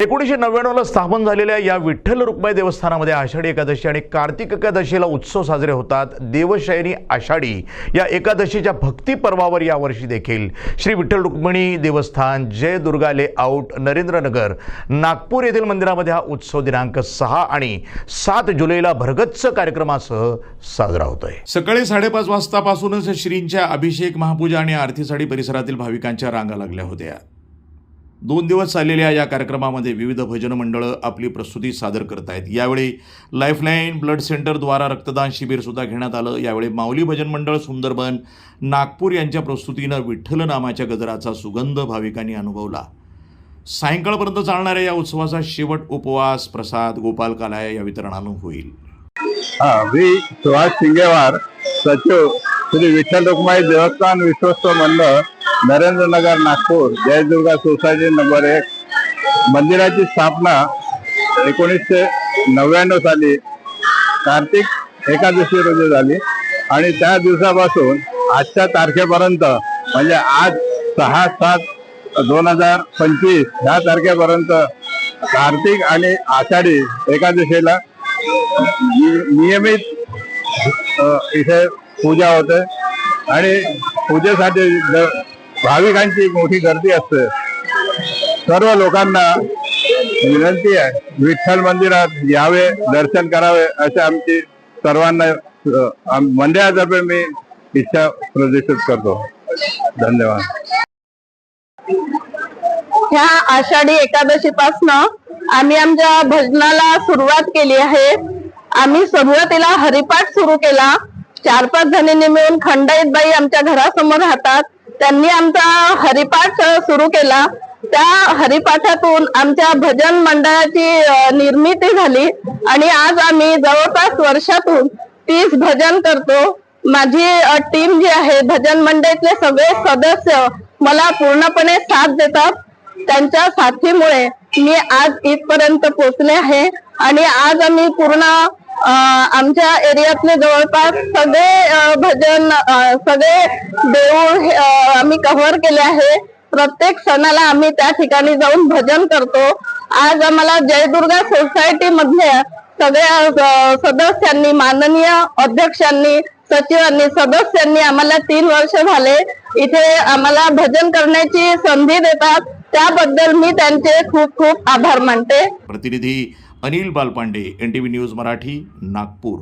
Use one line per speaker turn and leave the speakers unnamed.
एकोणीसशे नव्याण्णवला स्थापन झालेल्या या विठ्ठल रुक्माई देवस्थानामध्ये आषाढी एकादशी आणि कार्तिक एकादशीला उत्सव साजरे होतात. देवशयनी आषाढी या एकादशीच्या भक्ती पर्वावर यावर्षी देखील. श्री विठ्ठल रुक्मिणी देवस्थान जय दुर्गा लेआउट नरेंद्रनगर नागपूर येथील मंदिरामध्ये हा उत्सव दिनांक सहा आणि सात जुलैला भरगच्च कार्यक्रमासह साजरा होतोय.
सकाळी साडेपाच वाजतापासूनच श्रींच्या अभिषेक महापूजा आणि आरतीसाठी परिसरातील भाविकांच्या रांगा लागल्या होत्या. दोन दिवस चाललेल्या या कार्यक्रमामध्ये विविध भजन मंडळं आपली प्रस्तुती सादर करत आहेत यावेळी लाईफलाईन ब्लड सेंटरद्वारा रक्तदान शिबिरसुद्धा घेण्यात आलं. यावेळी माऊली भजन मंडळ सुंदरबन नागपूर यांच्या प्रस्तुतीनं विठ्ठल नामाच्या गजराचा सुगंध भाविकांनी अनुभवला. सायंकाळपर्यंत चालणाऱ्या या उत्सवाचा शेवट उपवास प्रसाद गोपाल कालाय या वितरणानं होईल.
हा मी सुहास शिंगेवार सचिव श्री विठ्ठल रुक्माई देवस्थान विश्वस्त मंडळ नरेंद्रनगर नागपूर जयदुर्गा सोसायटी नंबर एक. मंदिराची स्थापना एकोणीसशे नव्याण्णव साली कार्तिक एकादशी रोजी झाली आणि त्या दिवसापासून आजच्या तारखेपर्यंत म्हणजे आज सहा सात दोन हजार पंचवीस ह्या तारखेपर्यंत कार्तिक आणि आषाढी एकादशीला नि- नियमित इथे पूजा होते. आणि पूजेसाठी भाविकांची मोठी गर्दी असते. सर्व लोकांना विनंती आहे विठ्ठल मंदिरात यावे दर्शन करावे असे आमची सर्वांना मंदिरातर्फे मी इच्छा प्रदर्शित करतो. धन्यवाद.
ह्या आषाढी एकादशी आम्ही आमच्या भजनाला सुरुवात केली आहे. आम्ही सुरुवातीला हरिपाठ सुरू केला. चार पाच जणींनी मिळून खंडाईत बाई आमच्या घरासमोर राहतात. त्यांनी आमचा हरिपाठ सुरू केला. त्या हरिपाठातून आमच्या भजन मंडळाची निर्मिती झाली आणि आज आम्ही जवळपास वर्षातून तीस भजन करतो. माझी टीम जी आहे भजन मंडळीतले सगळे सदस्य मला पूर्णपणे साथ देतात. त्यांच्या साथीमुळे मी आज इथपर्यंत पोहोचले आहे आणि आज आम्ही पूर्ण आमच्या एरियातले जवळपास सगळे भजन सगळे देऊळ हे, आम्ही कव्हर केले आहे. प्रत्येक सणाला आम्ही त्या ठिकाणी जाऊन भजन करतो. आज आम्हाला जयदुर्गा सोसायटी मधल्या सगळ्या सदस्यांनी माननीय अध्यक्षांनी सचिवांनी सदस्यांनी आम्हाला तीन वर्ष झाले. इथे आम्हाला भजन करण्याची संधी देतात. त्याबद्दल मी त्यांचे खूप खूप आभार मानते.
प्रतिनिधी Anil Balpande N T V news Marathi Nagpur.